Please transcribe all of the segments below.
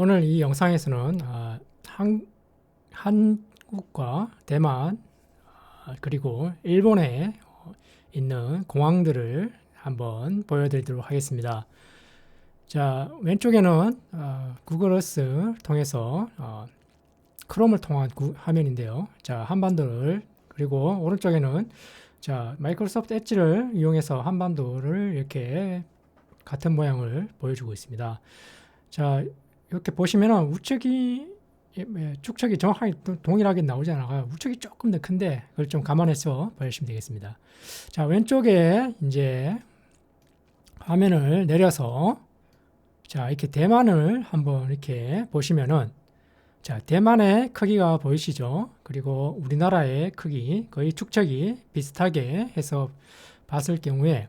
오늘 이 영상에서는 아, 한, 한국과 대만 아, 그리고 일본에 있는 공항들을 한번 보여드리도록 하겠습니다. 자 왼쪽에는 어, 구글 어스 통해서 어, 크롬을 통한 구, 화면인데요. 자 한반도를 그리고 오른쪽에는 자 마이크로소프트 엣지를 이용해서 한반도를 이렇게 같은 모양을 보여주고 있습니다. 자 이렇게 보시면은 우측이 예, 예, 축척이 정확하게 동일하게 나오지 않아요. 우측이 조금 더 큰데 그걸 좀 감안해서 보시면 되겠습니다. 자 왼쪽에 이제 화면을 내려서 자 이렇게 대만을 한번 이렇게 보시면은 자 대만의 크기가 보이시죠? 그리고 우리나라의 크기 거의 축척이 비슷하게 해서 봤을 경우에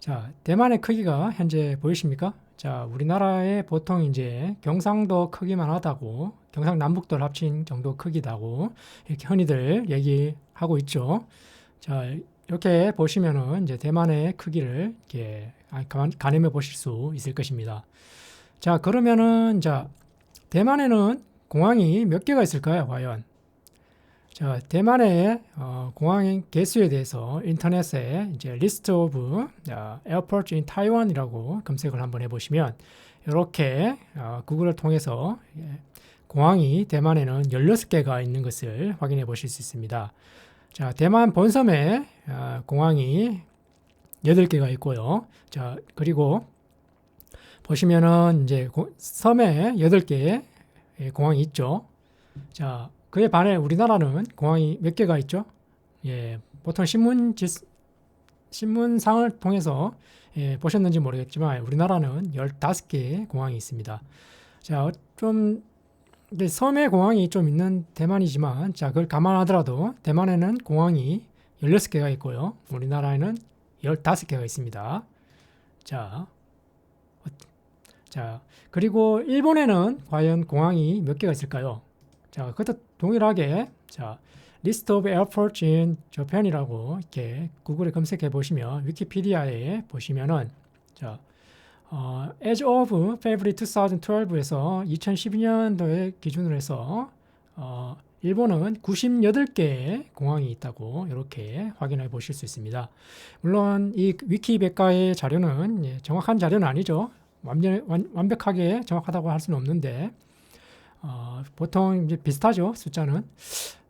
자 대만의 크기가 현재 보이십니까? 자, 우리나라의 보통 이제 경상도 크기만 하다고, 경상남북도를 합친 정도 크기다고 이렇게 흔히들 얘기하고 있죠. 자, 이렇게 보시면은 이제 대만의 크기를 이렇게 가늠해 보실 수 있을 것입니다. 자, 그러면은 자, 대만에는 공항이 몇 개가 있을까요, 과연? 자, 대만의 어, 공항 개수에 대해서 인터넷에 이제 리스트 오브 에어포트 인 타이완이라고 검색을 한번 해보시면 이렇게 어, 구글을 통해서 예, 공항이 대만에는 16개가 있는 것을 확인해 보실 수 있습니다. 자, 대만 본섬에 어, 공항이 8개가 있고요. 자, 그리고 보시면은 이제 고, 섬에 8개 의 공항이 있죠. 자, 그에 반해 우리나라는 공항이 몇 개가 있죠? 예, 보통 신문 지, 신문상을 통해서 예, 보셨는지 모르겠지만 우리나라는 15개의 공항이 있습니다. 자, 좀 섬에 공항이 좀 있는 대만이지만 자, 그걸 감안하더라도 대만에는 공항이 16개가 있고요. 우리나라에는 15개가 있습니다. 자, 어, 자, 그리고 일본에는 과연 공항이 몇 개가 있을까요? 자, 그것도 동일하게 자, List of Airports in Japan이라고 이렇게 구글에 검색해 보시면 위키피디아에 보시면은 자, 어, as of February 2012에서 2012년도에 기준으로 해서 어, 일본은 98개의 공항이 있다고 이렇게 확인해 보실 수 있습니다. 물론 이 위키백과의 자료는 예, 정확한 자료는 아니죠. 완전, 완, 완벽하게 정확하다고 할 수는 없는데 어, 보통 이제 비슷하죠 숫자는.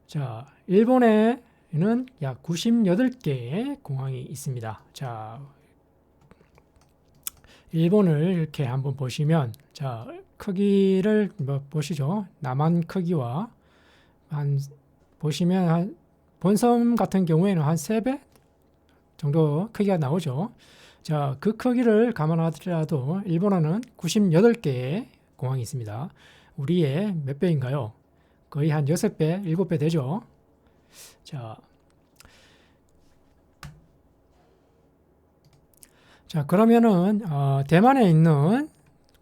자 일본에는 약 98개의 공항이 있습니다. 자 일본을 이렇게 한번 보시면 자 크기를 뭐 보시죠. 남한 크기와 한 보시면 한 본섬 같은 경우에는 한 3배 정도 크기가 나오죠. 자 그 크기를 감안하더라도 일본어는 98개의 공항이 있습니다 우리의 몇 배인가요? 거의 한 6배, 7배 되죠. 자, 자 그러면은 어, 대만에 있는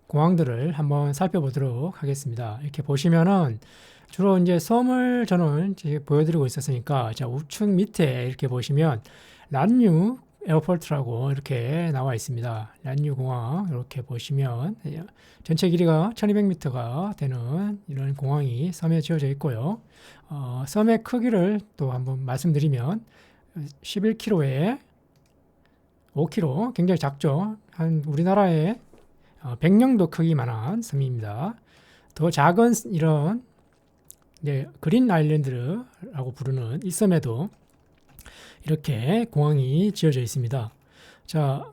공항들을 한번 살펴보도록 하겠습니다. 이렇게 보시면은 주로 이제 섬을 저는 보여드리고 있었으니까 자 우측 밑에 이렇게 보시면 란유 에어포트라고 이렇게 나와 있습니다. 란유 공항 이렇게 보시면 전체 길이가 1200m가 되는 이런 공항이 섬에 지어져 있고요. 어, 섬의 크기를 또 한번 말씀드리면 11km에 5km 굉장히 작죠. 한 우리나라의 어, 백령도 크기만한 섬입니다. 더 작은 이런 네, 그린 아일랜드라고 부르는 이 섬에도 이렇게 공항이 지어져 있습니다. 자,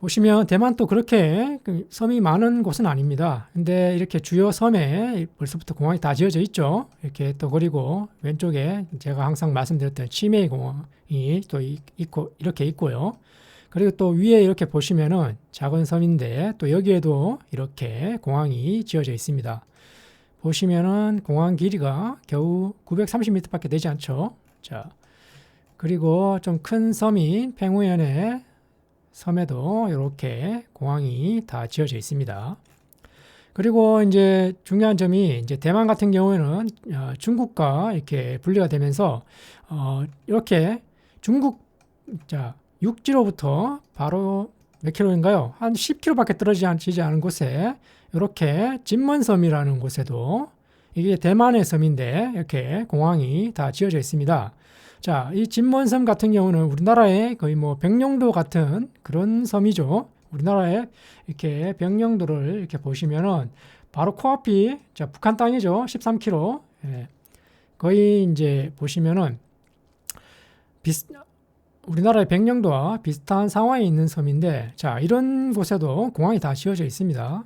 보시면 대만도 그렇게 그 섬이 많은 곳은 아닙니다. 근데 이렇게 주요 섬에 벌써부터 공항이 다 지어져 있죠. 이렇게 또 그리고 왼쪽에 제가 항상 말씀드렸던 치메이 공항이 또 있고 이렇게 있고요. 그리고 또 위에 이렇게 보시면은 작은 섬인데 또 여기에도 이렇게 공항이 지어져 있습니다. 보시면은 공항 길이가 겨우 930m밖에 되지 않죠. 자, 그리고 좀 큰 섬인 팽우현의 섬에도 이렇게 공항이 다 지어져 있습니다. 그리고 이제 중요한 점이 이제 대만 같은 경우에는 어, 중국과 이렇게 분리가 되면서 어, 이렇게 중국 자 육지로부터 바로 몇 킬로인가요? 한 10킬로밖에 떨어지지 않은 곳에 이렇게 진먼섬이라는 곳에도 이게 대만의 섬인데 이렇게 공항이 다 지어져 있습니다. 자, 이 진먼섬 같은 경우는 우리나라의 거의 뭐 백령도 같은 그런 섬이죠. 우리나라의 이렇게 백령도를 이렇게 보시면은 바로 코앞이 자, 북한 땅이죠. 13km. 예. 거의 이제 보시면은 비슷 우리나라의 백령도와 비슷한 상황에 있는 섬인데 자, 이런 곳에도 공항이 다 지어져 있습니다.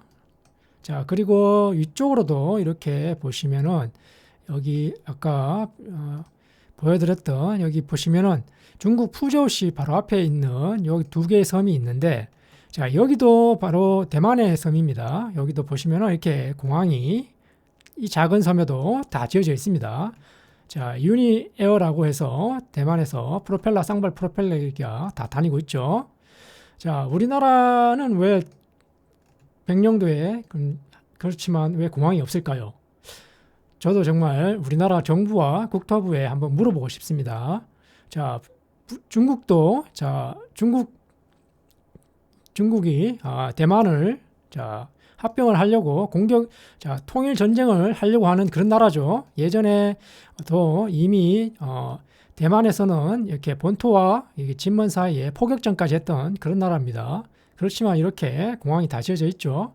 자, 그리고 이쪽으로도 이렇게 보시면은 여기 아까 어, 보여드렸던 여기 보시면은 중국 푸저우시 바로 앞에 있는 여기 두 개의 섬이 있는데 자, 여기도 바로 대만의 섬입니다. 여기도 보시면은 이렇게 공항이 이 작은 섬에도 다 지어져 있습니다. 자, 유니에어라고 해서 대만에서 프로펠러, 쌍발 프로펠러가 다 다니고 있죠. 자, 우리나라는 왜 백령도에 그- 그렇지만 왜 공항이 없을까요? 저도 정말 우리나라 정부와 국토부에 한번 물어보고 싶습니다. 자, 부- 중국도 자 중국 중국이 아, 대만을 자 합병을 하려고 공격 자 통일 전쟁을 하려고 하는 그런 나라죠. 예전에 도 이미 어, 대만에서는 이렇게 본토와 이게 진먼 사이에 포격전까지 했던 그런 나라입니다. 그렇지만 이렇게 공항이 다 지어져 있죠.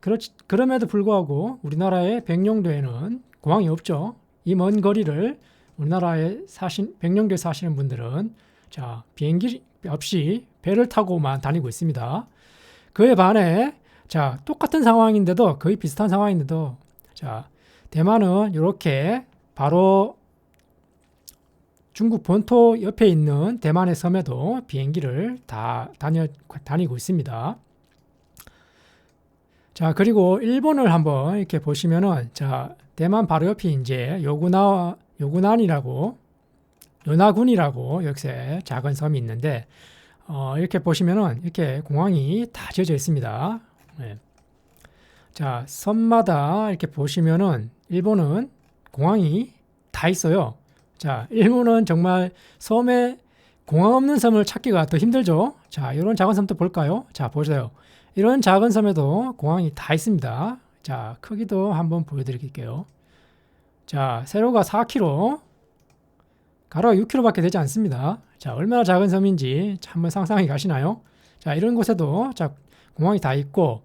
그렇 그럼에도 불구하고 우리나라의 백령도에는 공항이 없죠. 이 먼 거리를 우리나라에 사신 백령도에 사시는 분들은 자 비행기 없이 배를 타고만 다니고 있습니다. 그에 반해 자 똑같은 상황인데도 거의 비슷한 상황인데도 자 대만은 이렇게 바로 중국 본토 옆에 있는 대만의 섬에도 비행기를 다 다녀 다니고 있습니다. 자 그리고 일본을 한번 이렇게 보시면은 자 대만 바로 옆이 이제 요구나 요구난이라고 요나군이라고 여기에 작은 섬이 있는데 어, 이렇게 보시면은 이렇게 공항이 다 지어져 있습니다. 네. 자 섬마다 이렇게 보시면은 일본은 공항이 다 있어요. 자 일본은 정말 섬에 공항 없는 섬을 찾기가 더 힘들죠. 자 이런 작은 섬도 볼까요? 자 보세요. 이런 작은 섬에도 공항이 다 있습니다. 자 크기도 한번 보여드릴게요. 자 세로가 4km 가로가 6km밖에 되지 않습니다. 자, 얼마나 작은 섬인지 한번 상상이 가시나요? 자, 이런 곳에도 자, 공항이 다 있고,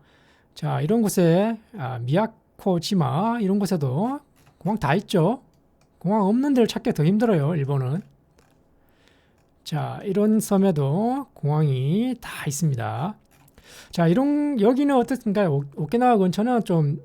자, 이런 곳에 아, 미야코지마 이런 곳에도 공항 다 있죠. 공항 없는 데를 찾기 더 힘들어요, 일본은. 자, 이런 섬에도 공항이 다 있습니다. 자, 이런 여기는? 오- 오키나와 근처는 좀좀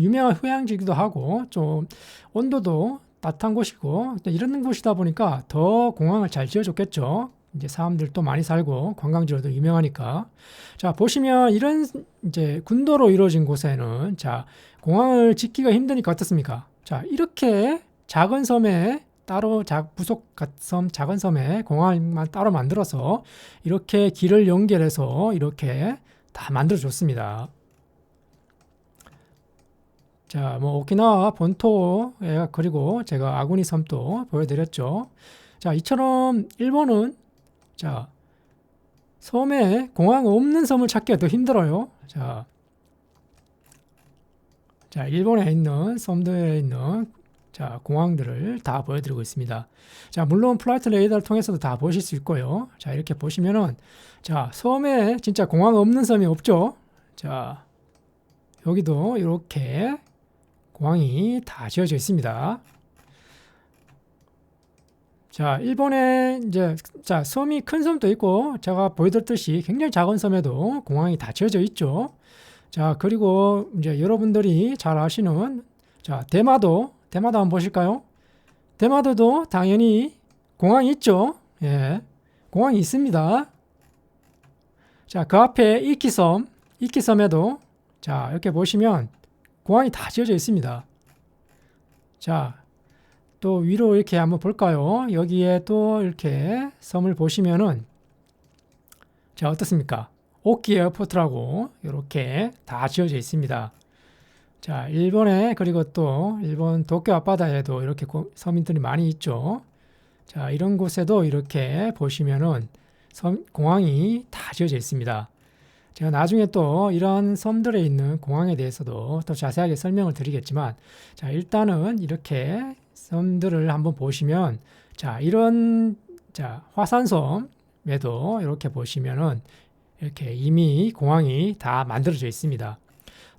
유명한 휴양지기도 하고 좀 온도도 따뜻한 곳이고 또 이런 곳이다 보니까 더 공항을 잘 지어줬겠죠. 이제 사람들도 많이 살고 관광지로도 유명하니까. 자 보시면 이런 이제 군도로 이루어진 곳에는 자 공항을 짓기가 힘드니까 어떻습니까? 자 이렇게 작은 섬에 따로 작 부속 가- 섬 작은 섬에 공항만 따로 만들어서 이렇게 길을 연결해서 이렇게 다 만들어 줬습니다. 자, 뭐 오키나와 본토에 그리고 제가 아구니 섬도 보여드렸죠. 자, 이처럼 일본은 자 섬에 공항 없는 섬을 찾기가 더 힘들어요. 자, 자 일본에 있는 섬들에 있는 자 공항들을 다 보여드리고 있습니다. 자, 물론 플라이트 레이더를 통해서도 다 보실 수 있고요. 자, 이렇게 보시면은 자 섬에 진짜 공항 없는 섬이 없죠. 자, 여기도 이렇게 공항이 다 지어져 있습니다. 자, 일본에 이제 자, 섬이 큰 섬도 있고 제가 보여드렸듯이 굉장히 작은 섬에도 공항이 다 지어져 있죠. 자, 그리고 이제 여러분들이 잘 아시는 자, 대마도 대마도 한번 보실까요? 대마도도 당연히 공항이 있죠. 예. 공항이 있습니다. 자, 그 앞에 이키섬, 이키섬에도 자, 이렇게 보시면 공항이 다 지어져 있습니다. 자, 또 위로 이렇게 한번 볼까요? 여기에 또 이렇게 섬을 보시면은 자, 어떻습니까? 오키 에어포트라고 이렇게 다 지어져 있습니다. 자, 일본에 그리고 또 일본 도쿄 앞바다에도 이렇게 고- 서민들이 많이 있죠. 자, 이런 곳에도 이렇게 보시면은 섬, 공항이 다 지어져 있습니다. 제가 나중에 또 이런 섬들에 있는 공항에 대해서도 더 자세하게 설명을 드리겠지만 자 일단은 이렇게 섬들을 한번 보시면 자 이런 자 화산섬에도 이렇게 보시면은 이렇게 이미 공항이 다 만들어져 있습니다.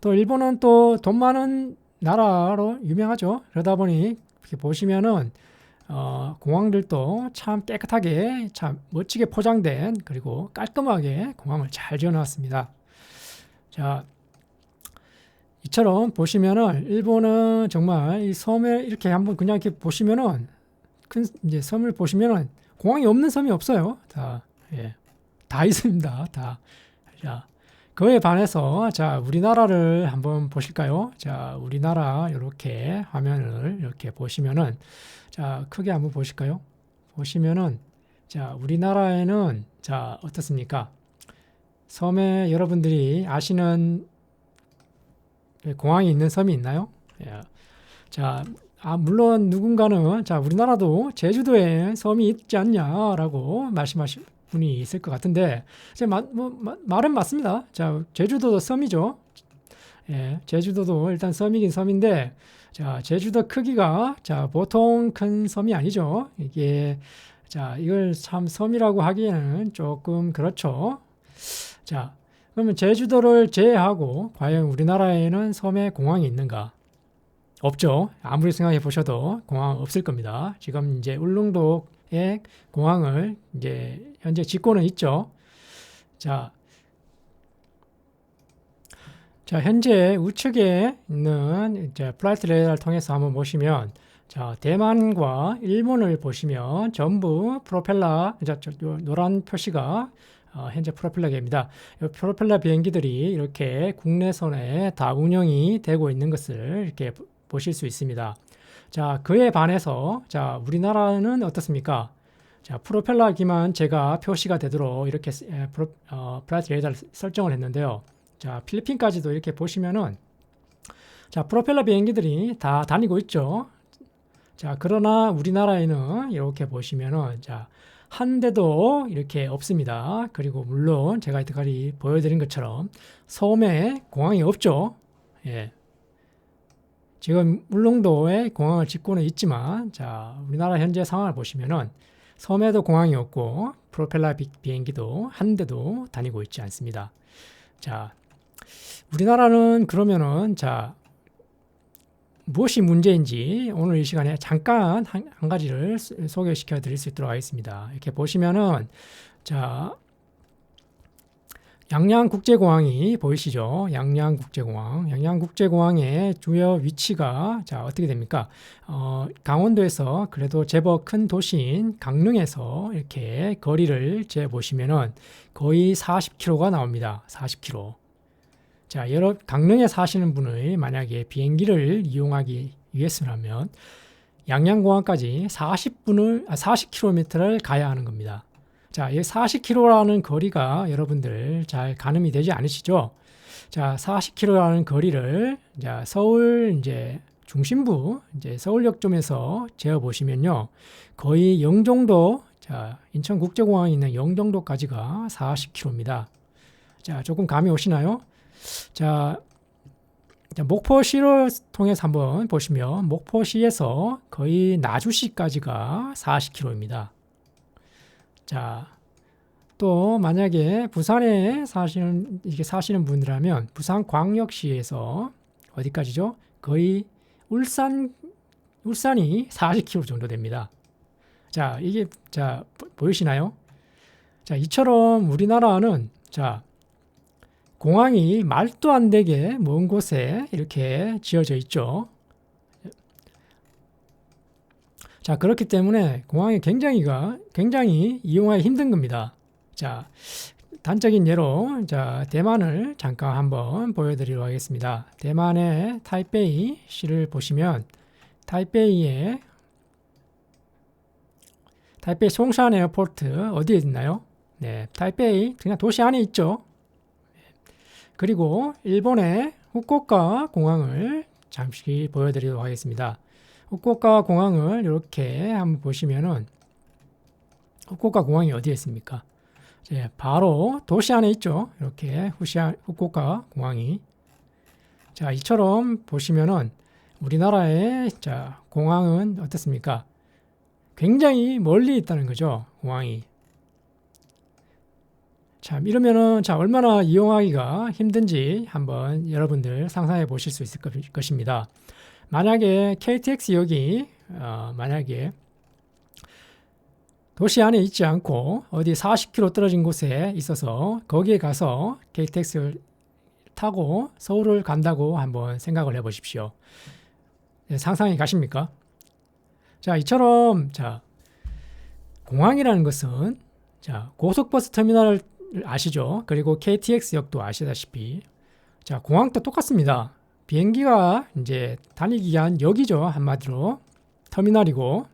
또 일본은 또 돈 많은 나라로 유명하죠. 그러다 보니 이렇게 보시면은 어, 공항들도 참 깨끗하게 참 멋지게 포장된 그리고 깔끔하게 공항을 잘 지어놨습니다. 자, 이처럼 보시면은 일본은 정말 이 섬에 이렇게 한번 그냥 이렇게 보시면은 큰 이제 섬을 보시면은 공항이 없는 섬이 없어요. 다 예, 다 있습니다. 다. 자, 그에 반해서 자 우리나라를 한번 보실까요? 자, 우리나라 이렇게 화면을 이렇게 보시면은 자, 크게 한번 보실까요? 보시면은 자, 우리나라에는 자, 어떻습니까? 섬에 여러분들이 아시는 공항이 있는 섬이 있나요? 예. 자, 아, 물론 누군가는 자, 우리나라도 제주도에 섬이 있지 않냐라고 말씀하실 분이 있을 것 같은데 제 마, 뭐, 마, 말은 맞습니다. 자, 제주도도 섬이죠. 예, 제주도도 일단 섬이긴 섬인데 자, 제주도 크기가 자, 보통 큰 섬이 아니죠. 이게 자, 이걸 참 섬이라고 하기에는 조금 그렇죠. 자, 그러면 제주도를 제외하고 과연 우리나라에는 섬에 공항이 있는가? 없죠. 아무리 생각해 보셔도 공항 없을 겁니다. 지금 이제 울릉도 에 공항을 이제 현재 짓고는 있죠. 자, 자 현재 우측에 있는 이제 플라이트 레이더를 통해서 한번 보시면 자 대만과 일본을 보시면 전부 프로펠러 노란 표시가 어, 현재 프로펠러계입니다. 이 프로펠러 비행기들이 이렇게 국내선에 다 운영이 되고 있는 것을 이렇게 보실 수 있습니다. 자, 그에 반해서 자, 우리나라는 어떻습니까? 자, 프로펠러 기만 제가 표시가 되도록 이렇게 에, 프로, 어, 플라이트 레이더를 설정을 했는데요. 자, 필리핀까지도 이렇게 보시면은 자, 프로펠러 비행기들이 다 다니고 있죠. 자, 그러나 우리나라에는 이렇게 보시면은 자, 한 대도 이렇게 없습니다. 그리고 물론 제가 이때까지 보여드린 것처럼 섬에 공항이 없죠. 예. 지금 울릉도에 공항을 짓고는 있지만 자, 우리나라 현재 상황을 보시면은 섬에도 공항이 없고 프로펠러 비행기도 한 대도 다니고 있지 않습니다. 자, 우리나라는 그러면은 자 무엇이 문제인지 오늘 이 시간에 잠깐 한, 한 가지를 소개시켜 드릴 수 있도록 하겠습니다. 이렇게 보시면은 자 양양국제공항이 보이시죠? 양양국제공항. 양양국제공항의 주요 위치가 자 어떻게 됩니까? 어, 강원도에서 그래도 제법 큰 도시인 강릉에서 이렇게 거리를 재 보시면은 거의 40km가 나옵니다. 40km. 자, 여러 강릉에 사시는 분의 만약에 비행기를 이용하기 위해서라면 양양공항까지 40분을 아, 40km를 가야 하는 겁니다. 자, 이 40km라는 거리가 여러분들 잘 가늠이 되지 않으시죠? 자, 40km라는 거리를 자, 서울 이제 중심부 이제 서울역 점에서 재어 보시면요. 거의 영종도 자, 인천국제공항에 있는 영종도까지가 40km입니다. 자, 조금 감이 오시나요? 자, 목포시를 통해서 한번 보시면 목포시에서 거의 나주시까지가 40km입니다. 자, 또 만약에 부산에 사시는 이게 사시는 분이라면 부산 광역시에서 어디까지죠? 거의 울산 울산이 40km 정도 됩니다. 자, 이게 자 보이시나요? 자, 이처럼 우리나라는 자 공항이 말도 안 되게 먼 곳에 이렇게 지어져 있죠. 자, 그렇기 때문에 공항이 굉장히가 굉장히 이용하기 힘든 겁니다. 자, 단적인 예로 자, 대만을 잠깐 한번 보여드리도록 하겠습니다. 대만의 타이페이 시를 보시면 타이페이에 타이페이 송산 에어포트 어디에 있나요? 네, 타이페이 그냥 도시 안에 있죠. 그리고 일본의 후쿠오카 공항을 잠시 보여드리도록 하겠습니다. 후쿠오카 공항을 이렇게 한번 보시면은 후쿠오카 공항이 어디에 있습니까? 이제 바로 도시 안에 있죠. 이렇게 후시아, 후쿠오카 공항이. 자, 이처럼 보시면은 우리나라의 자, 공항은 어떻습니까? 굉장히 멀리 있다는 거죠. 공항이. 참 이러면은 자 얼마나 이용하기가 힘든지 한번 여러분들 상상해 보실 수 있을 것- 것입니다. 만약에 KTX역이 어, 만약에 도시 안에 있지 않고 어디 40km 떨어진 곳에 있어서 거기에 가서 KTX를 타고 서울을 간다고 한번 생각을 해 보십시오. 네, 상상이 가십니까? 자, 이처럼 자 공항이라는 것은 자 고속버스 터미널을 아시죠? 그리고 KTX역도 아시다시피 자 공항도 똑같습니다. 비행기가 이제 다니기 위한 역이죠 한마디로 터미널이고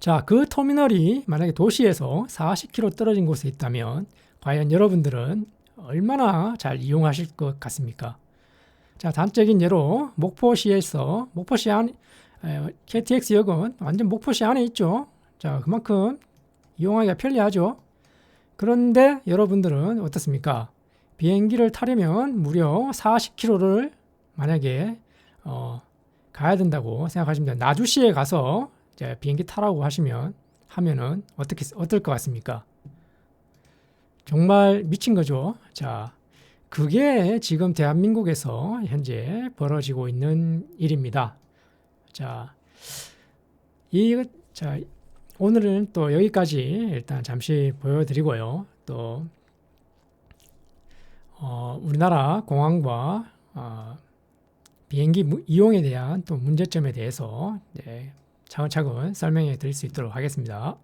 자 그 터미널이 만약에 도시에서 40km 떨어진 곳에 있다면 과연 여러분들은 얼마나 잘 이용하실 것 같습니까? 자 단적인 예로 목포시에서 목포시 안 에, KTX역은 완전 목포시 안에 있죠. 자 그만큼 이용하기가 편리하죠. 그런데 여러분들은 어떻습니까? 비행기를 타려면 무려 40km를 만약에 어, 가야 된다고 생각하시면. 나주시에 가서 이제 비행기 타라고 하시면 하면은 어떻게 어떨 것 같습니까? 정말 미친 거죠. 자, 그게 지금 대한민국에서 현재 벌어지고 있는 일입니다. 자, 이, 자, 오늘은 또 여기까지 일단 잠시 보여드리고요. 또, 어, 우리나라 공항과 어, 비행기 무- 이용에 대한 또 문제점에 대해서 네, 차근차근 설명해 드릴 수 있도록 하겠습니다.